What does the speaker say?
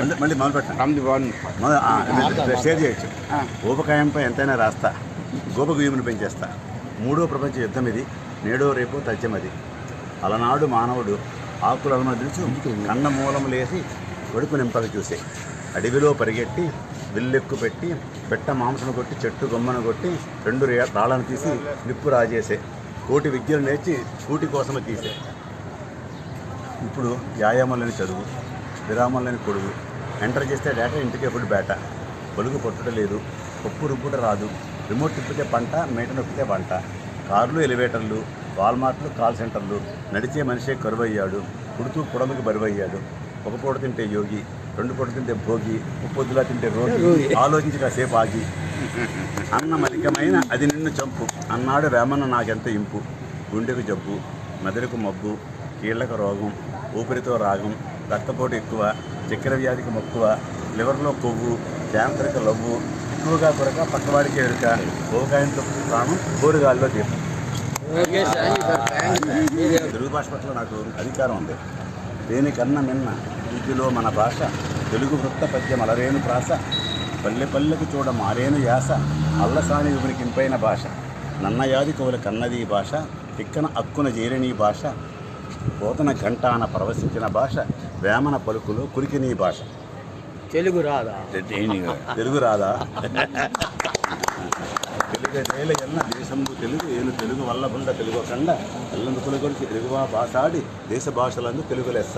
మళ్ళీ- మొదలు పెట్టండి. షేర్ చేయొచ్చు. ఊపకాయంపై ఎంతైనా రాస్తా. గోపగుయ్యమును పెంచేస్తా. మూడో ప్రపంచ యుద్ధం ఇది నేడో రేపో తథ్యమది. అలనాడు మానవుడు ఆకులను వదిలిచు కన్న మూలములేసి కొడుకు నింపక చూసే. అడవిలో పరిగెట్టి విల్లెక్కు పెట్టి పెట్ట మాంసను కొట్టి చెట్టు గొమ్మను కొట్టి రెండు రే- రాళ్ళను తీసి నిప్పు రాజేసే. కోటి విద్యలు నేర్చి కూటి కోసమే తీసే. ఇప్పుడు వ్యాయామం లేని చదువు. విరామం లేని కొడుకు. ఎంటర్ చేస్తే డేటా ఇంటికి ఎప్పుడు బేట పొలుగు పొట్టుట లేదు. పప్పు రుబ్బుట రాదు. రిమోట్ తిప్పితే పంట మేట నొక్కితే పంట కార్లు ఎలివేటర్లు వాల్మార్ట్లు కాల్ సెంటర్లు నడిచే మనిషే కరువయ్యాడు. పుడుతూ పొడమికి బరువయ్యాడు. ఒక పూట తింటే యోగి రెండు పూట తింటే భోగి ముప్పొద్దులా తింటే రోగి. ఆలోచించి కాసేపు ఆగి. అన్నం అధికమైన అది నిన్ను చంపు. అన్నాడు వేమన్న నాకెంత ఇంపు. గుండెకు జబ్బు మెదడుకు మబ్బు కీళ్ళకు రోగం ఊపిరితో రాగం రక్తపోటు ఎక్కువ చక్కెర వ్యాధికి మక్కువ లివర్లో కొవ్వు యాంత్రిక లవ్వు ఎక్కువగా కొరక పక్కవాడికి ఎరుక ఓకాయంతో ప్రాణం గోరుగాల్లో దీపం తెలుగు భాష పట్ల నాకు అధికారం ఉంది. దేనికన్నా నిన్న విద్యలో మన భాష తెలుగు వృత్త పద్యం అలరేను ప్రాస పల్లె పల్లెకు చూడ మారేను యాస అల్లసాని వివరికింపైన భాష నన్నయాది కవుల కన్నది భాష తిక్కన అక్కున చేరని భాష పోతన ఘంటాన ప్రవశించిన భాష వేమన పలుకులో కురికిని ఈ భాష. తెలుగు రాదా? తెలుగు రాదా? తెలుగు నేల ఎల్ల దేశంబు తెలుగు ఏను తెలుగు వల్ల బుండ తెలుగు కండ ఎల్లందు తెలుగువా భాషాడి దేశ భాషలందు తెలుగు లెస్స